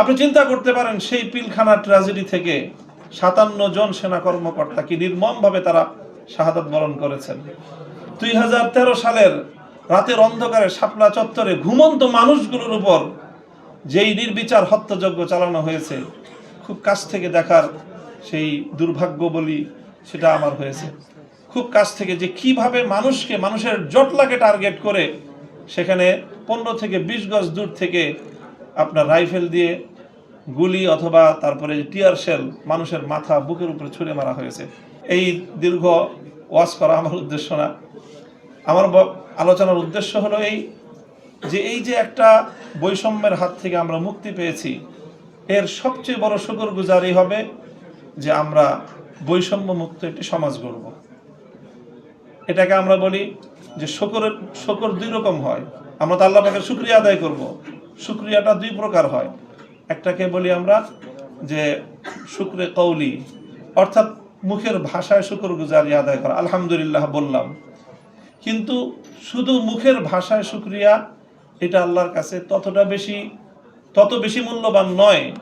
আপনি চিন্তা করতে পারেন, সেই পিলখানা ট্র্যাজেডি থেকে সাতান্ন জন সেনা কর্মকর্তা কি নির্মমভাবে তারা শাহাদত বরণ করেছেন? দুই হাজার তেরো সালের রাতের অন্ধকারে শাপলা চত্বরে ঘুমন্ত মানুষগুলোর উপর যেই নির্বিচার হত্যাযজ্ঞ চালানো হয়েছে, খুব কাছ থেকে দেখার সেই দুর্ভাগ্য বলি সেটা আমার হয়েছে। খুব কাছ থেকে যে কীভাবে মানুষকে, মানুষের জটলাকে টার্গেট করে সেখানে পনেরো থেকে বিশ গজ দূর থেকে আপনার রাইফেল দিয়ে গুলি অথবা তারপরে টিয়ার শেল মানুষের মাথা বুকের উপরে ছুঁড়ে মারা হয়েছে। এই দীর্ঘ ওয়াজ করা আমার উদ্দেশ্য না। আমার আলোচনার উদ্দেশ্য হলো এই যে এই যে একটা বৈষম্যের হাত থেকে আমরা মুক্তি পেয়েছি, এর সবচেয়ে বড় শুকর গুজারি হবে যে আমরা বৈষম্য মুক্ত একটি সমাজ গড়ব। এটাকে আমরা বলি যে শকরের শকর দুই রকম হয়। আমরা তো আল্লাহ পাকের শুক্রিয়া আদায় করব। শুক্রিয়াটা দুই প্রকার হয়। একটাকে বলি আমরা যে শুক্রে কৌলি অর্থাৎ মুখের ভাষায় শুকর গুজারি আদায় করা। আলহামদুলিল্লাহ বললাম। কিন্তু শুধু মুখের ভাষায় শুক্রিয়া, এটা আল্লাহর কাছে ততটা বেশি, তত বেশি মূল্যবান নয়।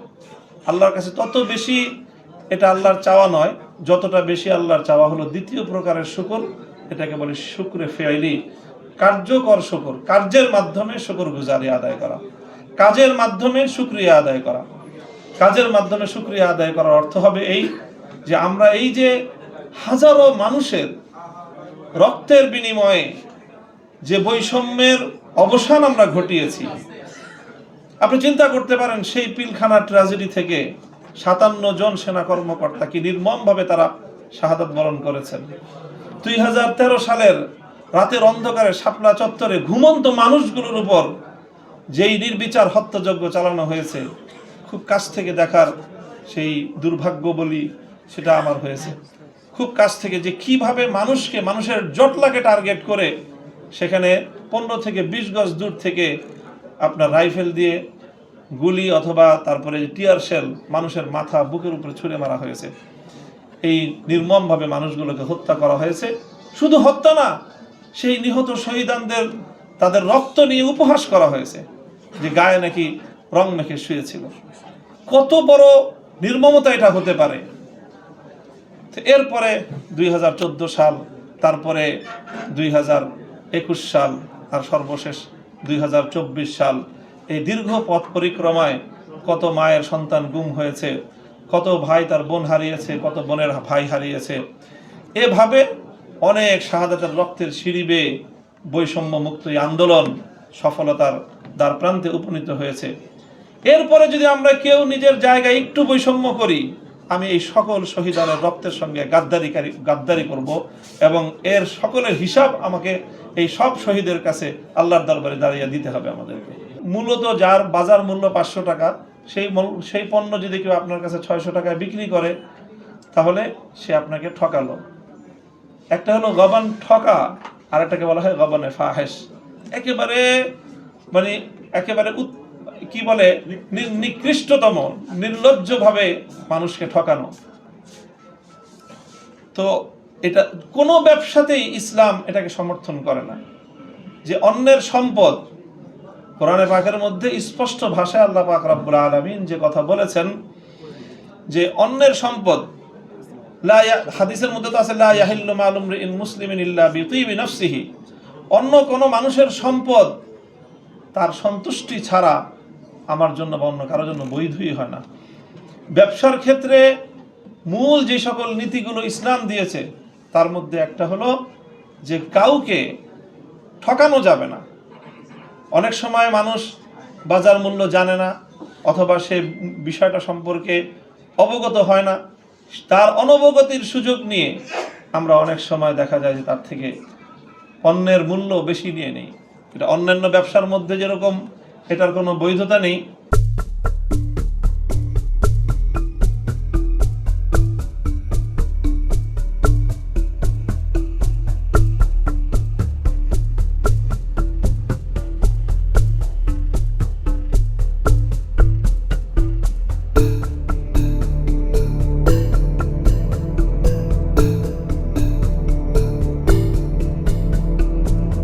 আল্লাহর কাছে তত বেশি এটা আল্লাহর চাওয়া নয়। যতটা বেশি আল্লাহর চাওয়া হলো দ্বিতীয় প্রকারের শুকর, এটাকে বলে শুক্রে ফেয়ালি কার্যকর শুকর, কার্যের মাধ্যমে শুকর গুজারি আদায় করা। কাজের মাধ্যমে শুক্রিয়া আদায় করা। কাজের মাধ্যমে শুক্রিয়া আদায় করার অর্থ হবে এই যে আমরা এই যে হাজারো মানুষের রক্তের বিনিময়ে যে বৈষম্যের অবসান আমরা ঘটিয়েছি, আপনি চিন্তা করতে পারেন সেই পিলখানা ট্র্যাজেডি থেকে সাতান্ন জন সেনা কর্মকর্তা কি নির্মমভাবে তারা শাহাদত বরণ করেছেন? দুই হাজার তেরো সালের রাতের অন্ধকারে শাপলা চত্বরে ঘুমন্ত মানুষগুলোর উপর যেই নির্বিচার হত্যাযজ্ঞ চালানো হয়েছে, খুব কাছ থেকে দেখার সেই দুর্ভাগ্য বলি সেটা আমার হয়েছে। খুব কাছ থেকে যে কীভাবে মানুষকে মানুষের জটলাকে টার্গেট করে সেখানে পনেরো থেকে বিশ গজ দূর থেকে আপনার রাইফেল দিয়ে গুলি অথবা তারপরে টিয়ার শেল মানুষের মাথা বুকের উপরে ছুঁড়ে মারা হয়েছে। এই নির্মমভাবে মানুষগুলোকে হত্যা করা হয়েছে। শুধু হত্যা না, সেই নিহত শহীদানদের তাদের রক্ত নিয়ে উপহাস করা হয়েছে। যে গায়ে নাকি রং মেখে শুয়েছিল। কত বড় নির্মমতা এটা হতে পারে। এরপরে দুই হাজার চোদ্দ সাল, তারপরে দুই হাজার একুশ সাল, আর সর্বশেষ দুই হাজার চব্বিশ সাল। এই দীর্ঘ পথ পরিক্রমায় কত মায়ের সন্তান গুম হয়েছে, কত ভাই তার বোন হারিয়েছে, কত বোনের ভাই হারিয়েছে। এভাবে অনেক শাহাদাতের রক্তের সিঁড়ি বেয়ে বৈষম্য মুক্ত এই আন্দোলন সফলতার দ্বার প্রান্তে উপনীত হয়েছে। এরপরে যদি আমরা কেউ নিজের জায়গায় একটু বৈষম্য করি, আমি এই সকল শহীদানের রক্তের সঙ্গে গাদ্দারিকারী, গাদ্দারি করব এবং এর সকলের হিসাব আমাকে এই সব শহীদের কাছে আল্লাহর দরবারে দাঁড়িয়ে দিতে হবে আমাদেরকে। মূলত যার বাজার মূল্য পাঁচশো টাকা, সেই সেই পণ্য যদি কেউ আপনার কাছে ছয়শো টাকায় বিক্রি করে, তাহলে সে আপনাকে ঠকালো। একটা হলো গবান ঠকা আর একটাকে বলা হয় গবানে ফাহেস একেবারে মানে একেবারে কি বলে নিকৃষ্টতম, নির্লজ্জভাবে মানুষকে ঠকানো। তো এটা, কোনো ব্যবসাতেই ইসলাম এটাকে সমর্থন করে না। যে অন্যের সম্পদ, কোরআনে পাকের মধ্যে স্পষ্ট ভাষায় আল্লাহ পাক রব্বুল আলামিন যে কথা বলেছেন, যে অন্যের সম্পদ হাদিসের মধ্যে তো আছে, লা ইয়াহিল্লু মালুম রিইন মুসলিমিন ইল্লা বিতিবি নাফসিহি। অন্য কোনো মানুষের সম্পদ তার সন্তুষ্টি ছাড়া আমার জন্য বা অন্য কারোর জন্য বৈধই হয় না। ব্যবসার ক্ষেত্রে মূল যে সকল নীতিগুলো ইসলাম দিয়েছে, তার মধ্যে একটা হলো যে কাউকে ঠকানো যাবে না। অনেক সময় মানুষ বাজার মূল্য জানে না, অথবা সে বিষয়টা সম্পর্কে অবগত হয় না। তার অনবগতির সুযোগ নিয়ে আমরা অনেক সময় দেখা যায় যে তার থেকে অন্যের মূল্য বেশি নিয়ে নেই। এটা অন্যান্য ব্যবসার মধ্যে যেরকম এটার কোনো বৈধতা নেই